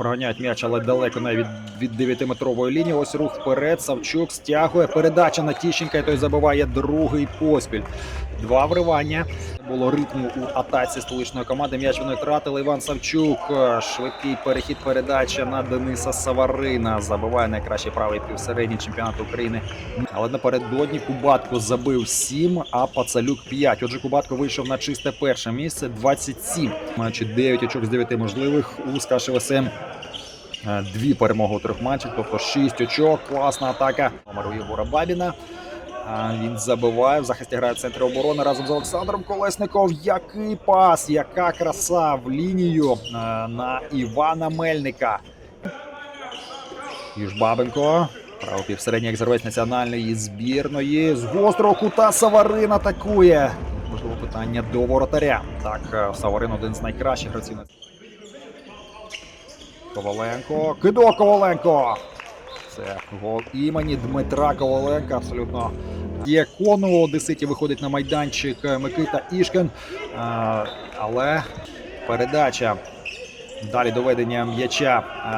проганяють м'яч, але далеко навіть від 9-метрової лінії. Ось рух вперед. Савчук стягує. Передача на Тіщенка, і той забиває другий поспіль. Два вривання. Було ритму у атаці столичної команди. М'яч вони втратили. Іван Савчук. Швидкий перехід передача на Дениса Саварина. Забиває найкращий правий півсередній чемпіонату України. Але напередодні Кубатко забив 7, а Пацалюк 5. Отже, Кубатко вийшов на чисте перше місце 27. Маючи 9 очок з 9 можливих у СКА ШВСМ. Е, Дві перемоги у трьох матчах, тобто 6 очок. Класна атака. Номер у Єгора Бабіна. Він забиває в захисті грає в центрі оборони разом з Олександром Колесников. Який пас, яка краса в лінію е, на Івана Мельника. Южбабенко. Право півсередній екзервець національної збірної. З гострого кута Саварин атакує. Можливо, питання до воротаря. Так, е, Саварин один з найкращих гравців. Коваленко. Кидок Коваленко. Це гол імені Дмитра Коваленка. Абсолютно діакону Одеситі виходить на майданчик е, Микита Ішкен. Але передача. Далі доведення м'яча е,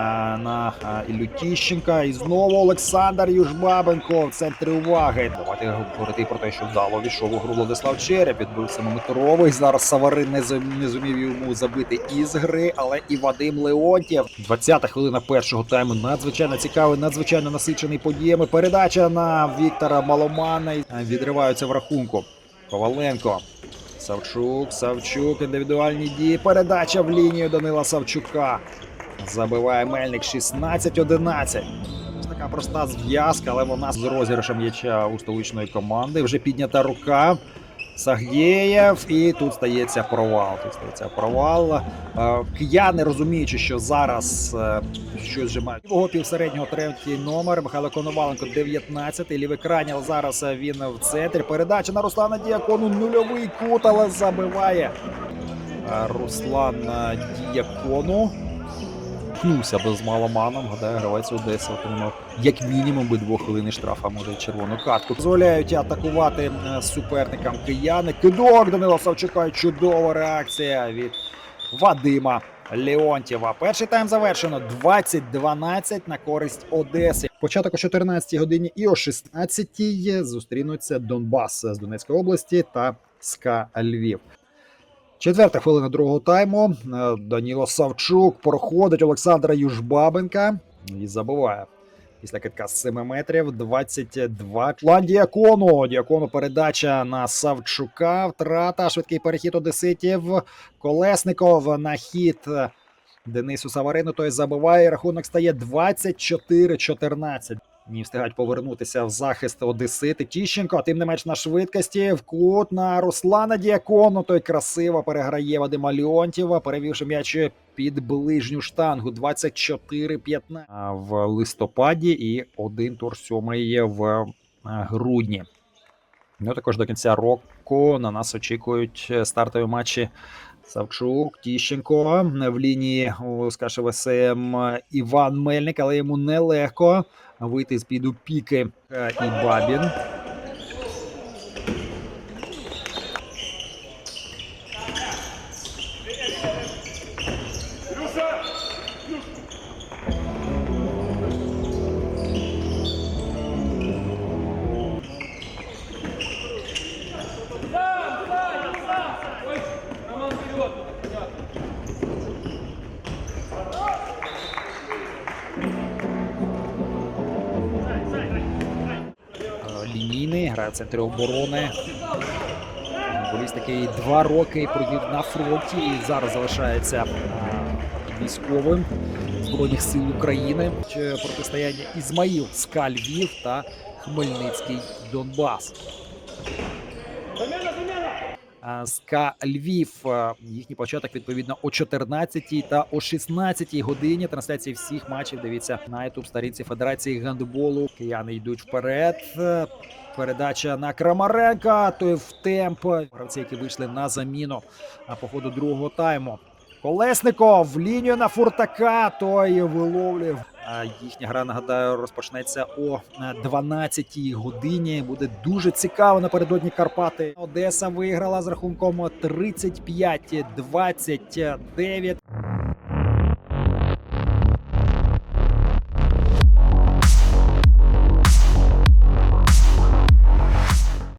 на е, Іллю Тіщенка. І знову Олександр Южбабенко в центрі уваги. Давайте говорити про те, що вдало війшов у гру Владислав Череп. Відбив семиметровий. Зараз Саварин не, не зумів йому забити із гри, але і Вадим Леонтєв. 20-та хвилина першого тайму. Надзвичайно цікавий, надзвичайно насичений подіями. Передача на Віктора Маломана. Е, Відриваються в рахунку. Коваленко. Савчук, Савчук, індивідуальні дії. Передача в лінію Данила Савчука. Забиває Мельник 16-11. Ось така проста зв'язка, але вона з розіграшем м'яча у столичної команди. Вже піднята рука. Сагєєв, і тут стається провал. Тут стається провал. Е, Кияни, розуміючи, що зараз е, щось вже мають. Його півсереднього третій номер. Михайло Коноваленко, 19-й. Лівий крайній, зараз е, він в центрі. Передача на Руслана Діакону. Нульовий кут, але забиває. Е, Руслан е, Діакону. Ткнувся без маломаном. Гадаю, гравець Одеси отримав як мінімум би двох хвилини штрафа, може й червону картку. Дозволяють атакувати е, суперникам кияни. Кидок Данила Савчука. Чудова реакція від Вадима Леонтєва. Перший тайм завершено 20-12 на користь Одеси. Початок о 14 годині і о 16 зустрінуться Донбас з Донецької області та СКА Львів. Четверта хвилина другого тайму. Е, Даніло Савчук проходить Олександра Южбабенка і забиває. Після китка з 7 метрів 22. План Діакону. Діакону передача на Савчука. Втрата. Швидкий перехід Одеситів. Колесников на хід Денису Саварину. Той забиває. Рахунок стає 24-14. Не встигають повернутися в захист Одесити. Тіщенко, тим не менш на швидкості. В кут на Руслана Діакону. Той красиво переграє Вадима Леонтєва, перевівши м'яч під ближню штангу. 24-15 в листопаді і один тур сьомий в е, грудні. Ну також до кінця року на нас очікують е, стартові матчі. Савчук, Тіщенко в лінії у СКА ВСМ Іван Мельник, але йому нелегко вийти з під опіки піки. і Бабін. Грає в центрі оборони. Футболіст, який два роки провів на фронті і зараз залишається військовим Збройних сил України. Протистояння Ізмаїл Ска Львів та Хмельницький Донбас. СКА Львів. Їхній початок відповідно о 14 та о 16 годині. Трансляції всіх матчів дивіться на ютуб сторінці Федерації гандболу. Кияни йдуть вперед. Е, Передача на Крамаренка. Той в темп. Гравці, які вийшли на заміну а, по ходу другого тайму. Колесников лінію на Фуртака. Той виловлює. Їхня гра, нагадаю, розпочнеться о 12-й годині. Буде дуже цікаво напередодні Карпати. Одеса виграла з рахунком 35-29.